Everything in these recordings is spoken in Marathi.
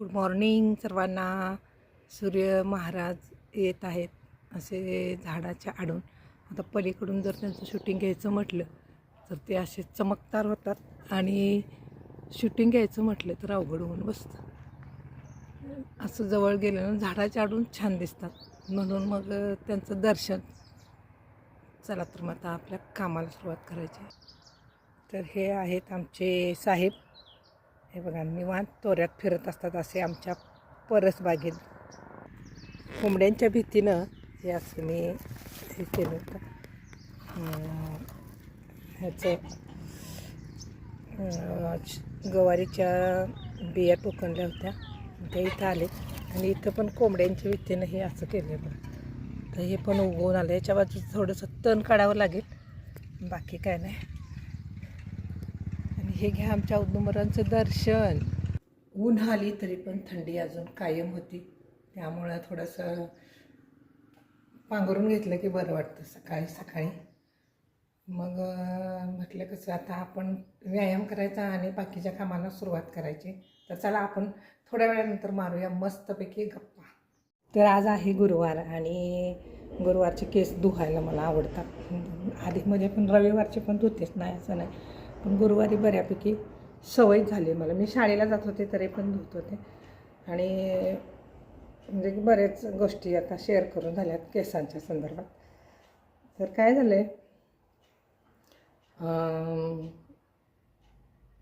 गुड मॉर्निंग सर्वांना. सूर्य महाराज येत आहेत असे झाडाच्या आडून. आता पलीकडून जर त्यांचं शूटिंग घ्यायचं म्हटलं तर ते असे चमकदार होतात आणि शूटिंग घ्यायचं म्हटलं तर अवघड होऊन बसतं. असं जवळ गेलं झाडाच्या आडून छान दिसतात. म्हणून मग त्यांचं दर्शन. चला तर मग आता आपल्या कामाला सुरुवात करायची. तर हे आहेत आमचे साहेब. हे बघा निवांत तोऱ्यात फिरत असतात असे आमच्या परसबागेत कोंबड्यांच्या भीतीनं हे असं मी हे केलं होतं. ह्याचं गवारीच्या बिया टोकणल्या होत्या. त्या इथं आले आणि इथं पण कोंबड्यांच्या भीतीनं हे असं केलं बघा. तर हे पण उगवून आलं याच्या बाजूचं थोडंसं तण काढावं लागेल. बाकी काय नाही. हे घ्या आमच्या औदुंबरांचं दर्शन. ऊन आली तरी पण थंडी अजून कायम होती. त्यामुळं थोडंसं पांघरून घेतलं की बरं वाटतं सकाळी सकाळी. मग म्हटलं कसं आता आपण व्यायाम करायचा आणि बाकीच्या कामांना सुरुवात करायची. तर चला आपण थोड्या वेळानंतर मारूया मस्तपैकी गप्पा. तर आज आहे गुरुवार आणि गुरुवारचे केस धुवायला मला आवडतात. आधीमध्ये पण रविवारचे पण धुतेच नाही असं नाही. पण गुरुवारी बऱ्यापैकी सवय झाली मला. मी शाळेला जात होते तरी पण धुत होते. आणि म्हणजे बरेच गोष्टी आता शेअर करून झाल्यात केसांच्या संदर्भात. तर काय झालं आहे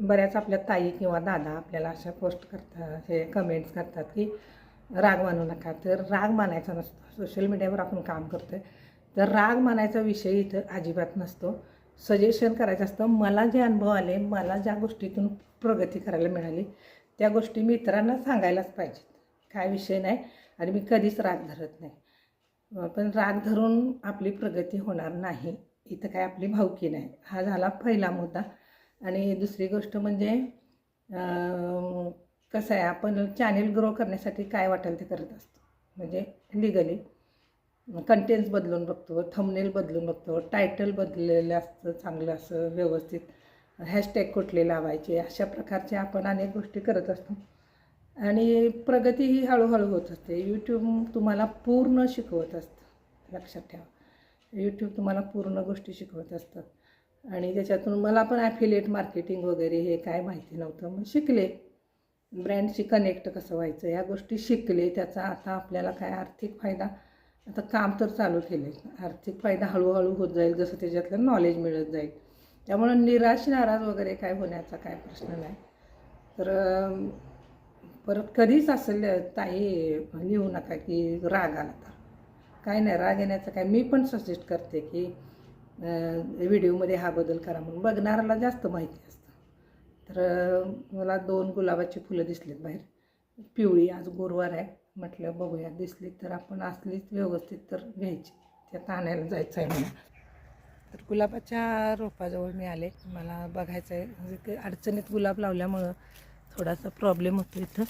बऱ्याच आपल्या ताई किंवा दादा आपल्याला अशा पोस्ट करतात हे कमेंट्स करतात की राग मानू नका. तर राग मानायचा नसतो. सोशल मीडियावर आपण काम करतो आहे तर राग मानायचा विषय इथं अजिबात नसतो. सजेशन करायचं असतं मला जे अनुभव आले मला ज्या गोष्टीतून प्रगती करायला मिळाली त्या गोष्टी मी इतरांना सांगायलाच पाहिजेत. काय विषय नाही आणि मी कधीच राग धरत नाही. पण राग धरून आपली प्रगती होणार नाही इथं काय आपली भावकी नाही. हा झाला पहिला मुद्दा. आणि दुसरी गोष्ट म्हणजे कसं आहे आपण चॅनेल ग्रो करण्यासाठी काय वाटेल ते करत असतो. म्हणजे लिगली कंटेंट्स बदलून बघतो थंबनेल बदलून बघतो टायटल बदललेलं असतं चांगलं असं व्यवस्थित हॅशटॅग कुठले लावायचे अशा प्रकारचे आपण अनेक गोष्टी करत असतो. आणि प्रगती ही हळूहळू होत असते. यूट्यूब तुम्हाला पूर्ण शिकवत असतं. लक्षात ठेवा. यूट्यूब तुम्हाला पूर्ण गोष्टी शिकवत असतात आणि त्याच्यातून मला पण ॲफिलिएट मार्केटिंग वगैरे हे काय माहिती नव्हतं. मग शिकले. ब्रँडशी कनेक्ट कसं व्हायचं या गोष्टी शिकले. त्याचा आता आपल्याला काय आर्थिक फायदा आता काम तर चालू केले आर्थिक फायदा हळूहळू होत जाईल जसं त्याच्यातलं नॉलेज मिळत जाईल. त्यामुळं निराश नाराज वगैरे काय होण्याचा काय प्रश्न नाही. तर परत कधीच असेल ताई लिहू नका की राग आला तर. काय नाही राग येण्याचं काय मी पण सजेस्ट करते की व्हिडिओमध्ये हा बदल करा म्हणून. बघणाऱ्याला जास्त माहिती असतं. तर मला दोन गुलाबाची फुलं दिसलीत बाहेर. पिवळी आज गुरुवार आहे. म्हटलं बघूया दिसली तर आपण असलीच व्यवस्थित तर घ्यायची. त्यात आणायला जायचं आहे मला तर गुलाबाच्या रोपाजवळ मी आले. मला बघायचं आहे. म्हणजे ते अडचणीत गुलाब लावल्यामुळं थोडासा प्रॉब्लेम होतो इथं.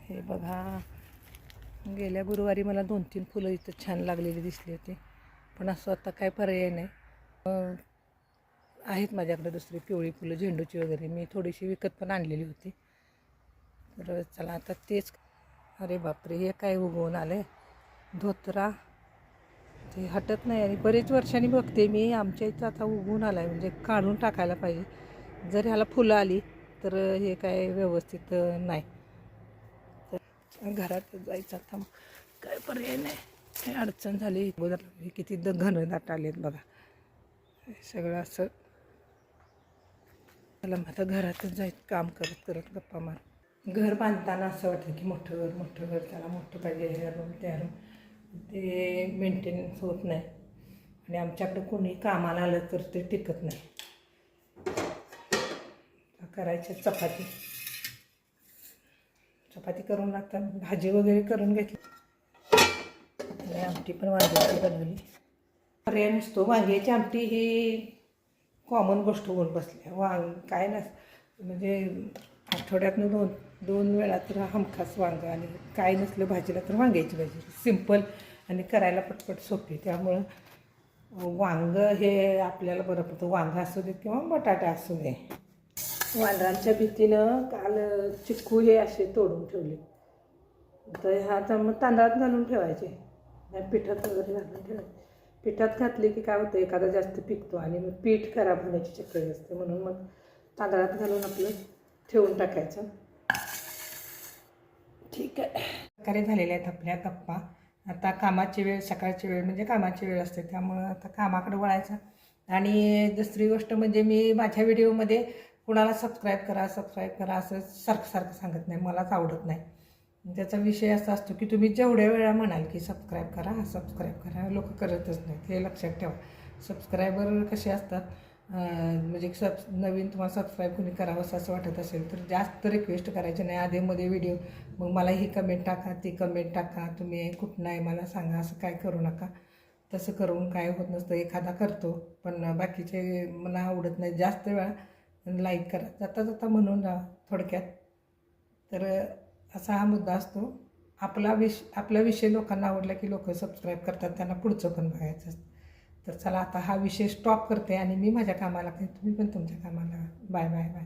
हे बघा. गेल्या गुरुवारी मला दोन तीन फुलं इथं छान लागलेली दिसली होती. पण असं आता काय पर्याय नाही. आहेत माझ्याकडे दुसरी पिवळी फुलं झेंडूची वगैरे. मी थोडीशी विकत पण आणलेली होती. बरं चला आता तेच. अरे बापरे हे काय उगवून आलं धोत्रा. ते हटत नाही आणि बरेच वर्षांनी बघते मी आमच्या इथं आता उगवून आला आहे म्हणजे काढून टाकायला पाहिजे. जर ह्याला फुलं आली तर हे काय व्यवस्थित नाही. तर घरात जायचं आता मग. काय पर्याय नाही. काही अडचण झाली? अगोदर हे किती द घन दाट आहेत बघा सगळं असं. मला आता घरातच जायचं काम करत करत गप्पा मार. घर बांधताना असं वाटतं की मोठं घर मोठं घर त्याला मोठं पाहिजे हे रूम त्या रूम ते मेंटेनन्स होत नाही. आणि आमच्याकडे कोणी कामाला आलं तर ते टिकत नाही. करायचे चपाती. चपाती करून आता भाजी वगैरे करून घेतली. आणि आमटी पण वांग्याची बनवली. पर्याय नसतो. वांग्याची आमटी ही कॉमन गोष्ट होऊन बसली. वांग काय नस म्हणजे आठवड्यातनं दोन. दोन वेळा तर हमखास वांगं आणि काय नसलं भाजीला तर वांग्याची भाजी. सिंपल आणि करायला पटपट सोपी. त्यामुळं वांग हे आपल्याला बरं पडतं. वांग असू दे किंवा बटाटा असू दे. वानरांच्या भीतीनं काल चिक्कू हे असे तोडून ठेवले. तर ह्या आता मग तांदळात घालून ठेवायचे. पिठात वगैरे घालून ठेवायचे. पिठात घातले की काय होतं एखादा जास्त पिकतो आणि मग पीठ खराब होण्याची शक्यता असते. म्हणून मग तांदळात घालून आपलं ठेवून टाकायचं. ठीक आहे. प्रकारे झालेल्या आहेत आपल्या गप्पा आता कामाची वेळ सकाळची वेळ म्हणजे कामाची वेळ असते त्यामुळं आता कामाकडे वळायचं. आणि दुसरी गोष्ट म्हणजे मी माझ्या व्हिडिओमध्ये कुणाला सबस्क्राईब करा सबस्क्राईब करा असं सारखं सारखं सांगत नाही मलाच आवडत नाही. त्याचा विषय असा असतो की तुम्ही जेवढ्या वेळा म्हणाल की सबस्क्राईब करा सबस्क्राईब करा लोक करतच नाहीत हे लक्षात ठेवा. सबस्क्रायबर कसे असतात? म्हणजे सब नवीन तुम्हाला सबस्क्राईब कोणी करावं असं वाटत असेल तर जास्त रिक्वेस्ट करायचे नाही. आधीमध्ये व्हिडिओ मग मला ही कमेंट टाका ती कमेंट टाका. तुम्ही कुठं आहे मला सांगा असं काय करू नका. तसं करून काय होत नसतं. एखादा करतो पण बाकीचे मला आवडत नाही. जास्त वेळा लाईक करा. जाता जाता म्हणून जा थोडक्यात. तर असा हा मुद्दा असतो. आपला विष आपला विषय लोकांना आवडला की लोक सबस्क्राईब करतात. त्यांना पुढचं पण बघायचं असतं. तर चला आता हा विषय स्टॉप करते आणि मी माझ्या कामाला तुम्ही पण तुमच्या कामाला बाय बाय बाय